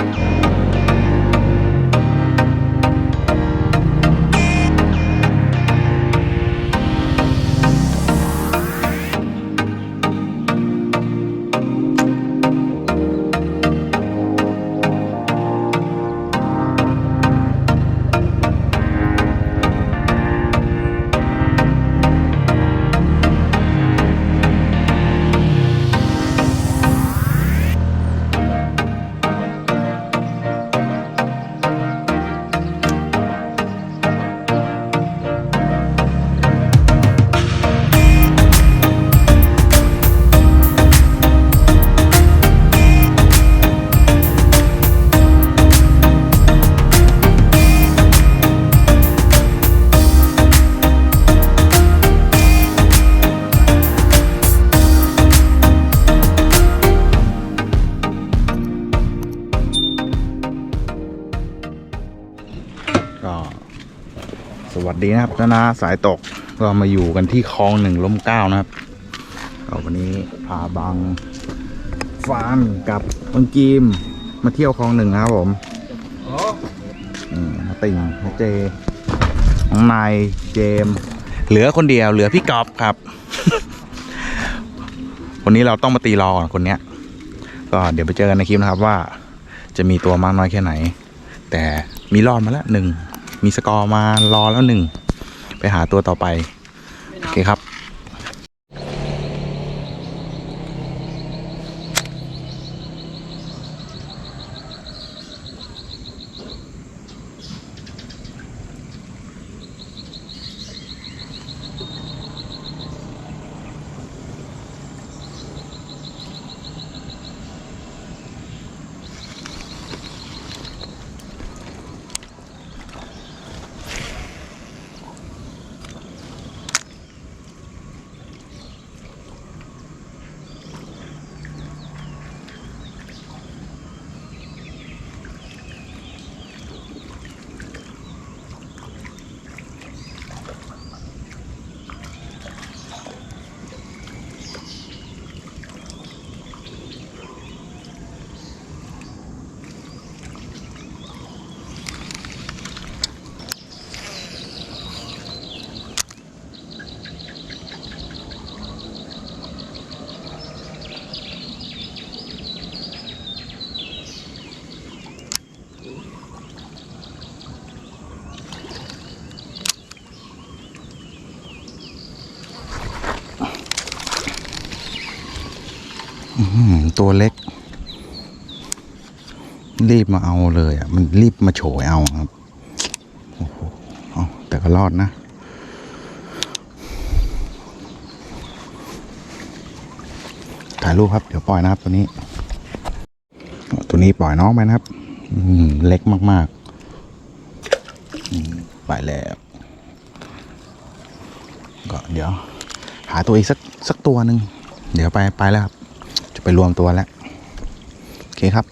ก็ ดีนะครับนานาสายตกก็มาอยู่กันที่คลองหนึ่งล้มเก้านะครับก็วันนี้พาบังฟานกับบังกีมมาเที่ยวคลองหนึ่งนะครับผมนี่นาติ่งนาเจน้องนายเจม เหลือคนเดียว เหลือพี่กอบครับ วันนี้เราต้องมาตีรอก่อนคนเนี้ย ก็เดี๋ยวไปเจอกันในคลิปนะครับว่า จะมีตัวมากน้อยแค่ไหน แต่มีรอดมาแล้วหนึ่ง มีสกอร์มารอแล้วหนึ่ง ไปหาตัวต่อไป โอเคครับ ตัวเล็ก รีบมาเอาเลยอะ มันรีบมาโฉยเอาครับโอ้โหแต่ก็รอดนะถ่ายรูปครับ เดี๋ยวปล่อยนะครับตัวนี้ ตัวนี้ปล่อยน้องไปนะครับ อืม เล็กมากๆไปแล้ว ก็เดี๋ยว หาตัวอีกสักสักตัวหนึ่ง เดี๋ยวไปไปแล้วครับ จะไปรวมตัวแล้ว โอเคครับ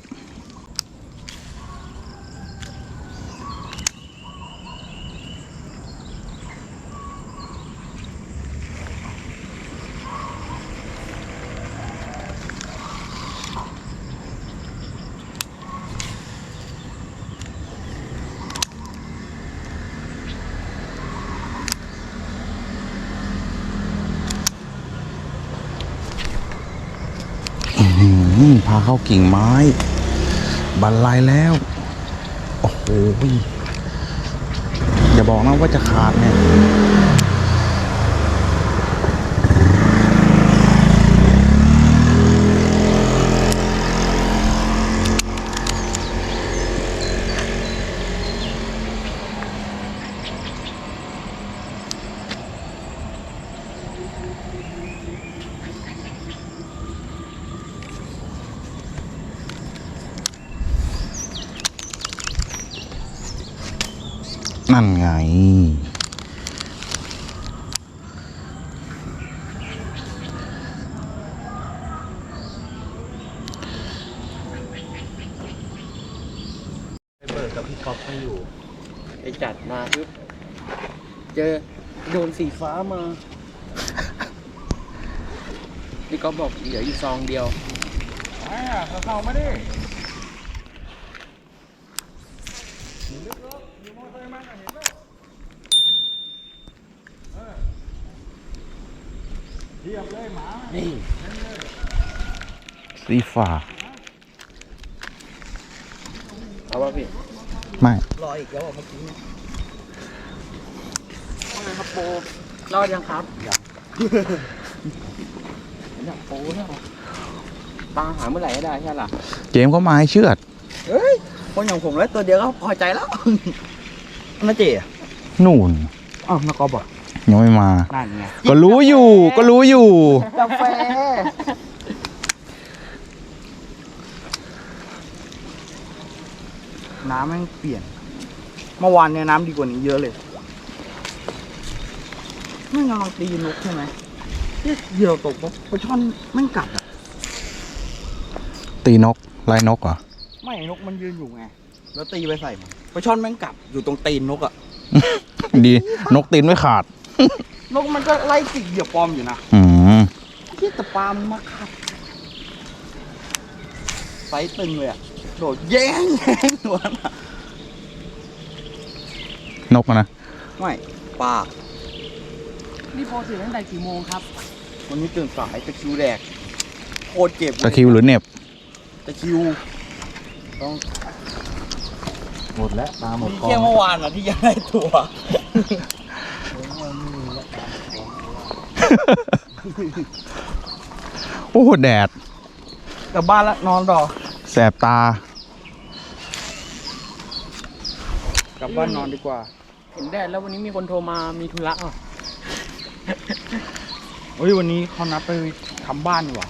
อื เข้ากิ่งไม้ บันไลแล้ว โอ้โหอย่าบอกนะว่าจะขาดเนี่ย นั่นไง ไปเบิกกับพี่ก๊อฟไม่อยู่ไอจัดมาปึ๊บเจอโดนสีฟ้ามาพี่ก๊อฟบอกเหลืออยู่ซองเดียว ไอ้อะเข้ามาดิ นี่สีฟ้าเอาป่ะพี่ ไม่รออีกแล้วเมื่อกี้ว่าไงครับโปูรอดยังครับ ยังอยากปูเนี่ยตาหาเมื่อไหร่ได้ใช่หรอเจมส์เขามาให้เชือด เฮ้ย คนอย่างผมแล้วตัวเดียวก็พอใจแล้ว น่าเจ๋อะนู่นอ้าวนักกอล์ฟอะยังไม่มา นั่นไงก็รู้อยู่ ก็รู้อยู่ กาแฟน้ำแม่งเปลี่ยน เมื่อวานเนี่ยน้ำดีกว่านี้เยอะเลยไม่งกำลังตีนกใช่ไหมที่เหยื่อตกปะปลาช่อนแม่งกัดอะตีนกไล่นกเหรอไม่นกมันยืนอยู่ไง แล้วตีไปใส่มัน ปลาช่อนแม่งกัดอยู่ตรงตีนนกอะดีนกตีนไม่ขาด นกมันก็ไล่จิกเหยื่อปลอมอยู่นะอืมที่ตะปามมาขัดไซส์ตึงเลยอะโดดแย่งแย่งตัวน่ะนกอะนะไม่ปลานี่โปรตื่นตั้งแต่กี่โมงครับ วันนี้ตื่นสายตะคริวแดกโคตรเจ็บตะคริวหรือเหน็บตะคริว หมดแล้วตาหมดมีกอแค่งเมื่อวานอะที่ยังได้ตัว โอ้โหแดดกลับบ้านแล้วนอนรอแสบตา กลับบ้านนอนดีกว่า เห็นแดดแล้ววันนี้มีคนโทรมามีธุระอะเฮ้ยวันนี้เขานัดไปทำบ้านดีกว่า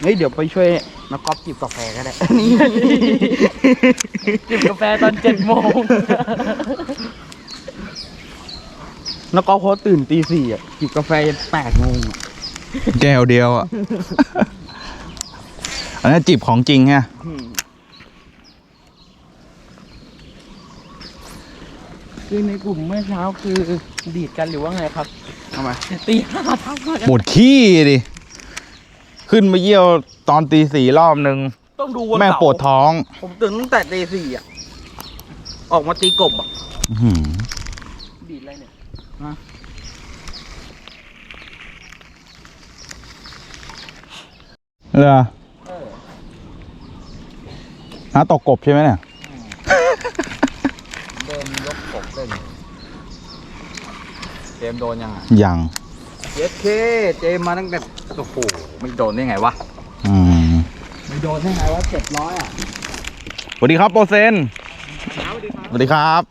เฮ้ยเดี๋ยวไปช่วย นักกอล์ฟจิบกาแฟก็ได้ นี่จิบกาแฟตอนเจ็ดโมงนักกอล์ฟเขาตื่นตีสี่อะจิบกาแฟแปดโมงอะแก้วเดียวอะ อันนี้นจีบของจริงฮะอืมคือในกลุ่มเมื่อเช้าคือดีดกันหรือว่าไงครับทำไมตีห้าทักมากันปวดขี้ดิ ขึ้นมาเยี่ยวตอนตีสี่รอบนึง ต้องดูวันแม่งเสาร์ปวดท้อง ผมตื่นตั้งแต่ตีสี่อะ ออกมาตีกบอะ อื้อหือดีดอะไรเนี่ยเหรอเออน้าตกกบใช่ไหมเนี่ย เดินยกกบเล่นเจมโดนยังไงยัง เยสเค เจมมาตั้งแต่โอ้โห ไม่โดนได้ไงวะอืมไม่โดนได้ไงวะเจ็ดร้อยอะสวัสดีครับโปรเซนสวัสดีครับ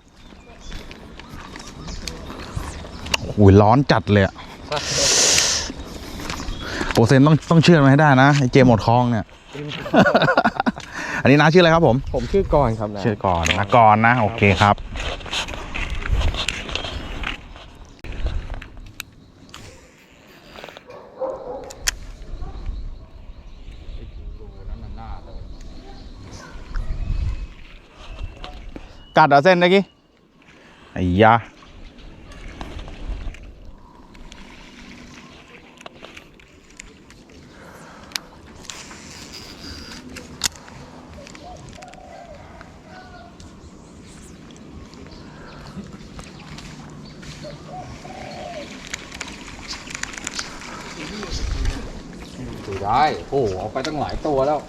โอ้ยร้อนจัดเลยอะโปรเซนต้องต้องเชื่อมันให้ได้นะไอเจมหมดคลองเนี่ย อันนี้น้าชื่ออะไรครับผม ผมชื่อกรครับนะชื่อก่อนนะกรนะ โอเคครับ กัดเหรอเส้นเมื่อกี้ไอ้ยาถือได้ โอ้โหเอาไปตั้งหลายตัวแล้ว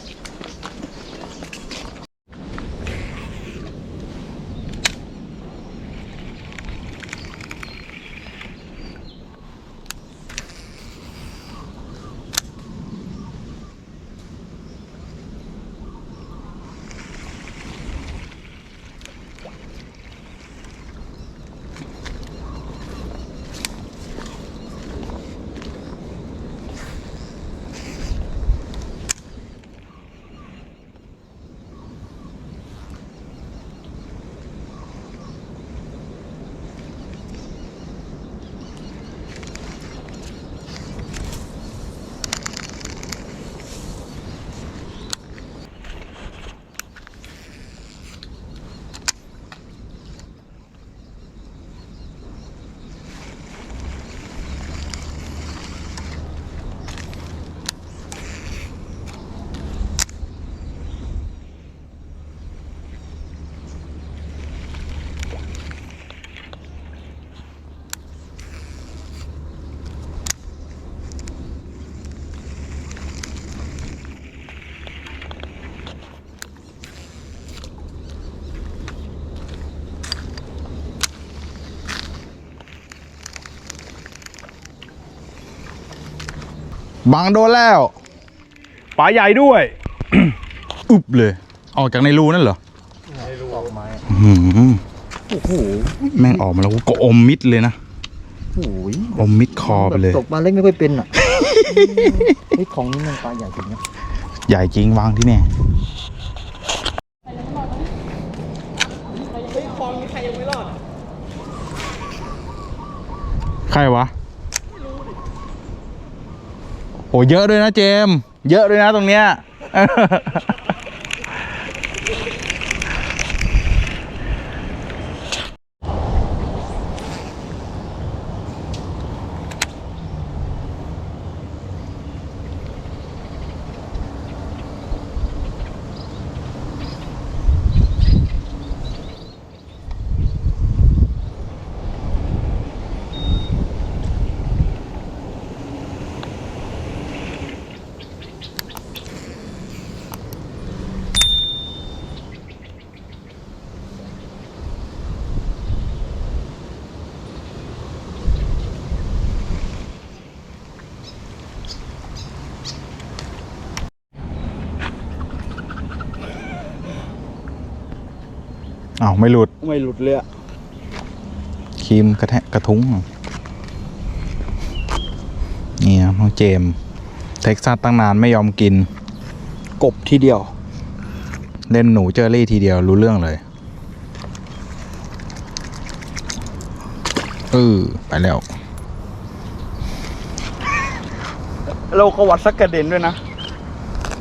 บังโดนแล้ว ปลาใหญ่ด้วย อุบเลย ออกจากในรูนั่นเหรอออกไม้อื้อหือโอ้โหแม่งออกมาแล้วก็อมมิดเลยนะ โอ้ยอมมิดคอไปเลย ตกปลาเล็กไม่ค่อยเป็นอะ เฮ้ยของนี้มันปลาใหญ่จริงนะใหญ่จริงวางที่นี่ใครวะโห เยอะด้วยนะเจม เยอะด้วยนะตรงเนี้ย อ้าวไม่หลุดไม่หลุดเลยอะครีมกระแทะกระทุ้งนี่ครับน้องเจมส์เท็กซัสตั้งนานไม่ยอมกิน กบทีเดียว เล่นหนูเจอรี่ทีเดียวรู้เรื่องเลยเออไปแล้ว เราก็วัดสักกระเด็นด้วยนะ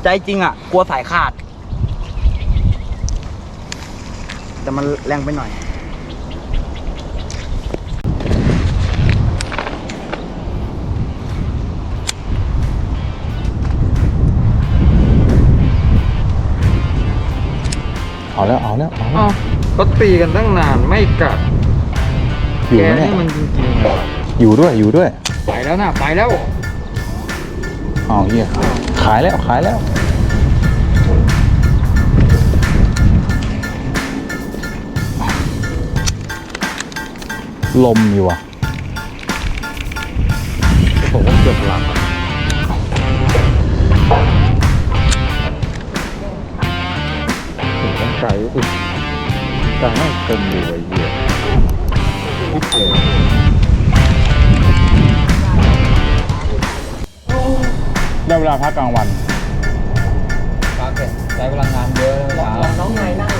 ใจจริงอะกลัวสายขาด แต่มันแรงไปหน่อย เอาแล้วเอาแล้วเอาแล้วอ้าวก็ตีกันตั้งนานไม่กัดอยู่แกไหมเนี่นี่ยมันจริงๆเลยอยู่ด้วยอยู่ด้วยไปแล้วนะไปแล้วอ้าวเฮียขายแล้วขายแล้ว ลมอยู่อะผมว่าเกือบหลับอะถึงต้องไกลอุ้ยกลางน่าเต็มอยู่ไอ้เหี้ยได้เวลาพักกลางวันพักเถอะใช้พลังงานเยอะเลยหาน้องไงนั่ง